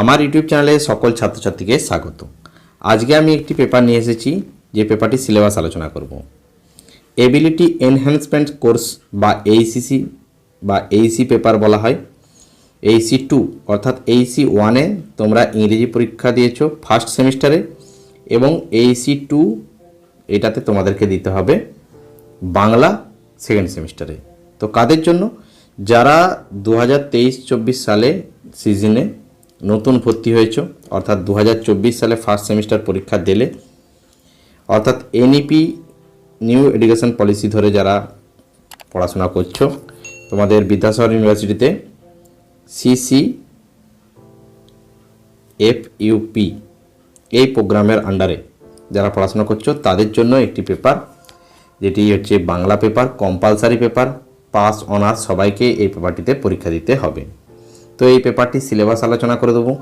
আমার ইউটিউব চ্যানেলে সকল ছাত্রছাত্রীকে স্বাগত। আজকে আমি একটি পেপার নিয়ে এসেছি, যে পেপারটি সিলেবাস আলোচনা করব। এবিলিটি এনহ্যান্সমেন্ট কোর্স বা এইসিসি বা এইসি পেপার বলা হয়। এইসি টু অর্থাৎ এইসি ওয়ানে তোমরা ইংরেজি পরীক্ষা দিয়েছ ফার্স্ট সেমিস্টারে এবং এইসি টু এটাতে তোমাদেরকে দিতে হবে বাংলা সেকেন্ড সেমিস্টারে। তো কাদের জন্য? যারা দু হাজার তেইশ চব্বিশ সালে সিজনে নতুন ভর্তি হয়েছ, অর্থাৎ দু হাজার চব্বিশ সালে ফার্স্ট সেমিস্টার পরীক্ষা দিলে। অর্থাৎ এনইপি নিউ এডুকেশন পলিসি ধরে যারা পড়াশোনা করছ, তোমাদের বিদ্যাসাগর ইউনিভার্সিটিতে সিসি এফ ইউপি এই প্রোগ্রামের আন্ডারে যারা পড়াশোনা করছ, তাদের জন্য একটি পেপার যেটি হচ্ছে Bangla paper compulsory paper pass honours সবাইকে এই পেপারটিতে পরীক্ষা দিতে হবে। তো এই পেপারটি সিলেবাস আলোচনা করে দেবো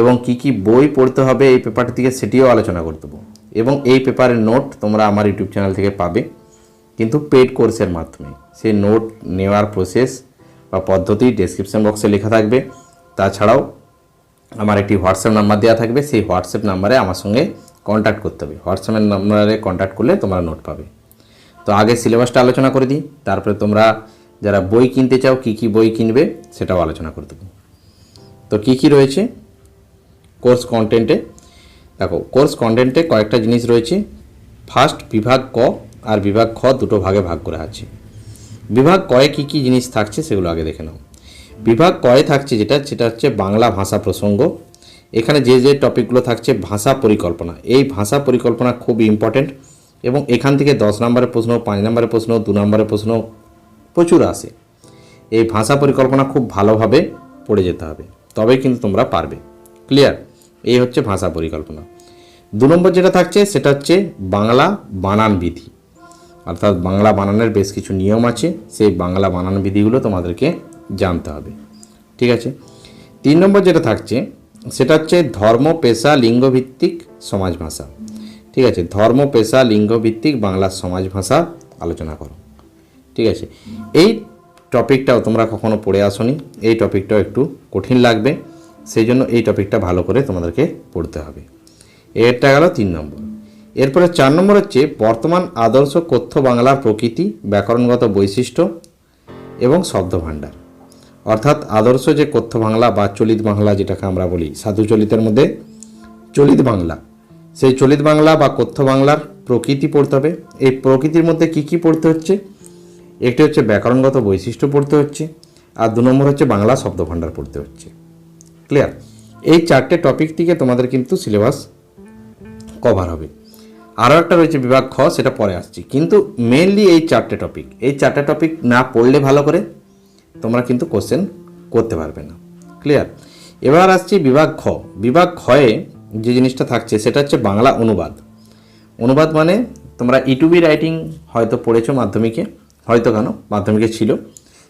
এবং কি কি বই পড়তে হবে এই পেপারটি থেকে সেটিও আলোচনা করে দেবো। এবং এই পেপারের নোট তোমরা আমার ইউটিউব চ্যানেল থেকে পাবে, কিন্তু পেড কোর্সের মাধ্যমে। সেই নোট নেওয়ার প্রসেস বা পদ্ধতি ডেসক্রিপশন বক্সে লেখা থাকবে। তাছাড়াও আমার একটি হোয়াটসঅ্যাপ নাম্বার দেওয়া থাকবে, সেই হোয়াটসঅ্যাপ নাম্বারে আমার সঙ্গে কন্ট্যাক্ট করতে হবে। হোয়াটসঅ্যাপের নাম্বারে কন্ট্যাক্ট করলে তোমরা নোট পাবে। তো আগে সিলেবাসটা আলোচনা করে দিই, তারপরে তোমরা যারা বই কিনতে চাও, কি কি বই কিনবে সেটাও আলোচনা করে দেবো। তো কি কি রয়েছে? কোর্স কন্টেন্টে। দেখো, কোর্স কন্টেন্টে কয়েকটা জিনিস রয়েছে। ফার্স্ট, বিভাগ ক আর বিভাগ খ দুটো ভাগে ভাগ করা আছে। বিভাগ কয়ে কী কী জিনিস থাকছে সেগুলো আগে দেখে নাও। বিভাগ কয়ে থাকছে যেটা, সেটা হচ্ছে বাংলা ভাষা প্রসঙ্গ। এখানে যে যে টপিকগুলো থাকছে, ভাষা পরিকল্পনা। এই ভাষা পরিকল্পনা খুব ইম্পর্টেন্ট এবং এখান থেকে দশ নম্বরের প্রশ্ন, পাঁচ নম্বরের প্রশ্ন, দু নম্বরের প্রশ্ন প্রচুর আসে এই ভাষা পরিকল্পনা খুব ভালোভাবে পড়ে যেতে হবে। তবেই কিন্তু তোমরা পারবে। ক্লিয়ার এই হচ্ছে ভাষা পরিকল্পনা। দু নম্বর যেটা থাকছে, সেটা হচ্ছে বাংলা বানান বিধি। অর্থাৎ বাংলা বানানের বেশ কিছু নিয়ম আছে। সেই বাংলা বানান বিধিগুলো তোমাদেরকে জানতে হবে। ঠিক আছে? তিন নম্বর যেটা থাকছে, সেটা হচ্ছে ধর্ম, পেশা লিঙ্গভিত্তিক সমাজ ভাষা। ঠিক আছে? ধর্ম, পেশা লিঙ্গভিত্তিক বাংলা সমাজ ভাষা আলোচনা করো। ঠিক আছে? এই টপিকটাও তোমরা কখনো পড়ে আসনি। এই টপিকটাও একটু কঠিন লাগবে। সেই জন্য এই টপিকটা ভালো করে তোমাদেরকে পড়তে হবে। এরটা গেল তিন নম্বর। এরপরে চার নম্বর হচ্ছে, বর্তমান আদর্শ কথ্য বাংলার প্রকৃতি, ব্যাকরণগত বৈশিষ্ট্য এবং শব্দভাণ্ডার। অর্থাৎ আদর্শ যে কথ্য বাংলা বা চলিত বাংলা যেটাকে আমরা বলি, সাধু চলিতের মধ্যে চলিত বাংলা। সেই চলিত বাংলা বা কথ্য বাংলার প্রকৃতি পড়তে হবে। এই প্রকৃতির মধ্যে কি কি পড়তে হচ্ছে? একটি হচ্ছে ব্যাকরণগত বৈশিষ্ট্য পড়তে হচ্ছে, আর দু নম্বর হচ্ছে বাংলা শব্দভাণ্ডার পড়তে হচ্ছে। ক্লিয়ার এই চারটে টপিক থেকে তোমাদের কিন্তু সিলেবাস কভার হবে। আরও একটা রয়েছে বিভাগ খ, সেটা পরে আসছি। কিন্তু মেনলি এই চারটে টপিক এই চারটে টপিক না পড়লে ভালো করে তোমরা কিন্তু কোশ্চেন করতে পারবে না। ক্লিয়ার এবার আসছি বিভাগ খ। বিভাগ খয়ে যে জিনিসটা থাকছে, সেটা হচ্ছে বাংলা অনুবাদ। অনুবাদ মানে তোমরা ইটুবি রাইটিং হয়তো পড়েছো মাধ্যমিকে হয়তো কেন মাধ্যমিকে ছিল।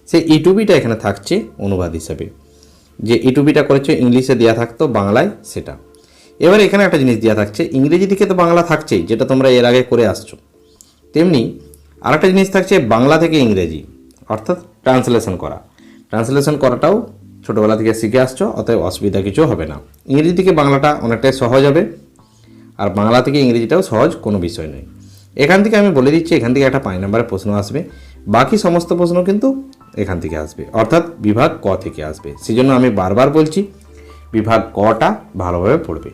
সেই ইটুবিটা এখানে থাকছে অনুবাদ হিসাবে। যে ইটুবিটা করেছ, ইংলিশে দেওয়া থাকতো, বাংলায় সেটা। এবার এখানে একটা জিনিস দেওয়া থাকছে, ইংরেজি দিকে তো বাংলা থাকছেই, যেটা তোমরা এর আগে করে আসছো। তেমনি আরেকটা জিনিস থাকছে, বাংলা থেকে ইংরেজি, অর্থাৎ ট্রান্সলেশন করা। ট্রান্সলেশন করাটাও ছোটোবেলা থেকে শিখে আসছো, অতএব অসুবিধা কিছু হবে না। ইংরেজি থেকে বাংলাটা অনেকটাই সহজ হবে, আর বাংলা থেকে ইংরেজিটাও সহজ কোনো বিষয় নয়। এখান থেকে আমি বলে দিচ্ছি, এখান থেকে একটা পাঁচ নম্বরের প্রশ্ন আসবে। বাকি সমস্ত প্রশ্ন কিন্তু এখান থেকে আসবে। অর্থাৎ বিভাগ ক থেকে আসবে। সেই জন্য আমি বারবার বলছি, বিভাগ কটা ভালোভাবে পড়বে।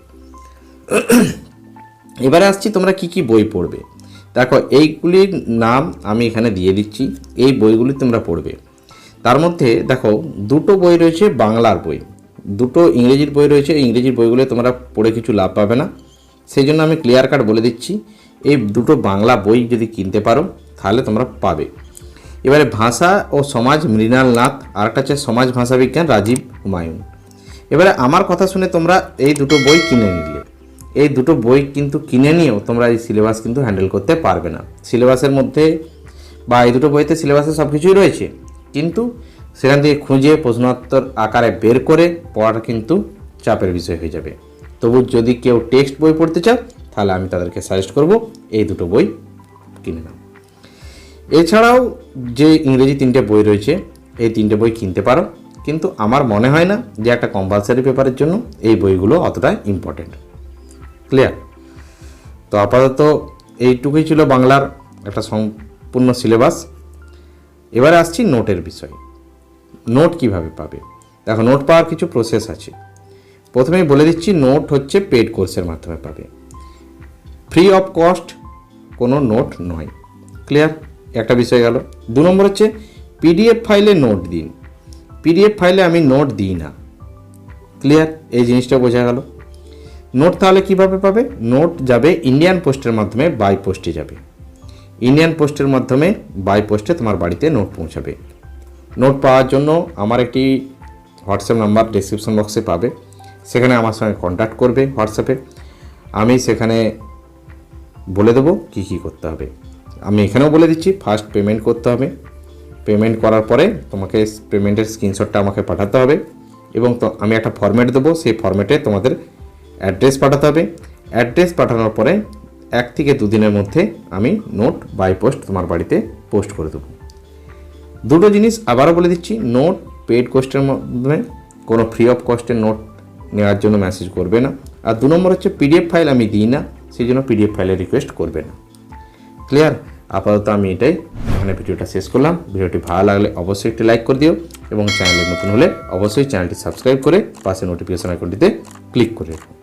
এবারে আসছি, তোমরা কি কি বই পড়বে? দেখো, এইগুলির নাম আমি এখানে দিয়ে দিচ্ছি। এই বইগুলি তোমরা পড়বে। তার মধ্যে দেখো, দুটো বই রয়েছে, বাংলার বই। দুটো ইংরেজির বই রয়েছে। ইংরেজির বইগুলো তোমরা পড়ে কিছু লাভ পাবে না। সেই জন্য আমি ক্লিয়ার কাট বলে দিচ্ছি। এই দুটো বাংলা বই যদি কিনতে পারো, তাহলে তোমরা পাবে। এবারে ভাষা ও সমাজ, মৃণাল নাথ আর একটা হচ্ছে সমাজ ভাষা বিজ্ঞান, রাজীব হুমায়ুন। এবারে আমার কথা শুনে তোমরা এই দুটো বই কিনে নিলে। এই দুটো বই কিন্তু কিনে নিয়েও তোমরা এই সিলেবাস কিন্তু হ্যান্ডেল করতে পারবে না। সিলেবাসের মধ্যে বা এই দুটো বইতে সিলেবাসে সব কিছুই রয়েছে। কিন্তু সেখান থেকে খুঁজে প্রশ্নোত্তর আকারে বের করে পড়াটা কিন্তু চাপের বিষয় হয়ে যাবে। তবু যদি কেউ টেক্সট বই পড়তে চাও তাহলে আমি তাদেরকে সাজেস্ট করব এই দুটো বই কিনে নাও। এছাড়াও যে ইংরেজি তিনটে বই রয়েছে, এই তিনটে বই কিনতে পারো। কিন্তু আমার মনে হয় না যে একটা কম্পালসারি পেপারের জন্য এই বইগুলো অতটা ইম্পর্টেন্ট ক্লিয়ার তো আপাতত এইটুকুই ছিল বাংলার একটা সম্পূর্ণ সিলেবাস এবারে আসছি নোটের বিষয়। নোট কীভাবে পাবে? দেখো নোট পাওয়ার কিছু প্রসেস আছে। প্রথমেই বলে দিচ্ছি নোট হচ্ছে পেড কোর্সের মাধ্যমে পাবে। ফ্রি অফ কস্ট কোনো নোট নয়। ক্লিয়ার একটা বিষয় গেল। দু নম্বর হচ্ছে পিডিএফ ফাইলে নোট দিন। পিডিএফ ফাইলে আমি নোট দিই না। ক্লিয়ার এই জিনিসটা বোঝা গেল। নোট তাহলে কীভাবে পাবে? নোট যাবে ইন্ডিয়ান পোস্টের মাধ্যমে বাই পোস্টে যাবে। ইন্ডিয়ান পোস্টের মাধ্যমে বাই পোস্টে তোমার বাড়িতে নোট পৌঁছাবে। নোট পাওয়ার জন্য আমার একটি হোয়াটসঅ্যাপ নাম্বার ডিসক্রিপশন বক্সে পাবে। সেখানে আমার সঙ্গে কন্ট্যাক্ট করবে হোয়াটসঅ্যাপে আমি সেখানে বলে দেবো কী কী করতে হবে। আমি এখানেও বলে দিচ্ছি ফার্স্ট পেমেন্ট করতে হবে। পেমেন্ট করার পরে তোমাকে পেমেন্টের স্ক্রিনশটটা আমাকে পাঠাতে হবে এবং তো আমি একটা ফর্ম্যাট দেবো, সেই ফর্ম্যাটে তোমাদের অ্যাড্রেস পাঠাতে হবে। অ্যাড্রেস পাঠানোর পরে এক থেকে দুদিনের মধ্যে আমি নোট বাই পোস্ট তোমার বাড়িতে পোস্ট করে দেবো। দুটো জিনিস আবারও বলে দিচ্ছি নোট পেড কোস্টের মাধ্যমে কোনো ফ্রি অফ কস্টের নোট নেওয়ার জন্য মেসেজ করবে না। আর দু নম্বর হচ্ছে পিডিএফ ফাইল আমি দিই না। সেই জন্য পিডিএফ ফাইলে রিকোয়েস্ট করবে না ক্লিয়ার আপাতত আমি এটাই এখানে ভিডিওটা শেষ করলাম। ভিডিওটি ভালো লাগলে অবশ্যই একটি লাইক করে দিও এবং চ্যানেলে নতুন হলে অবশ্যই চ্যানেলটি সাবস্ক্রাইব করে পাশে নোটিফিকেশন আইকনটিতে ক্লিক করে রেখো।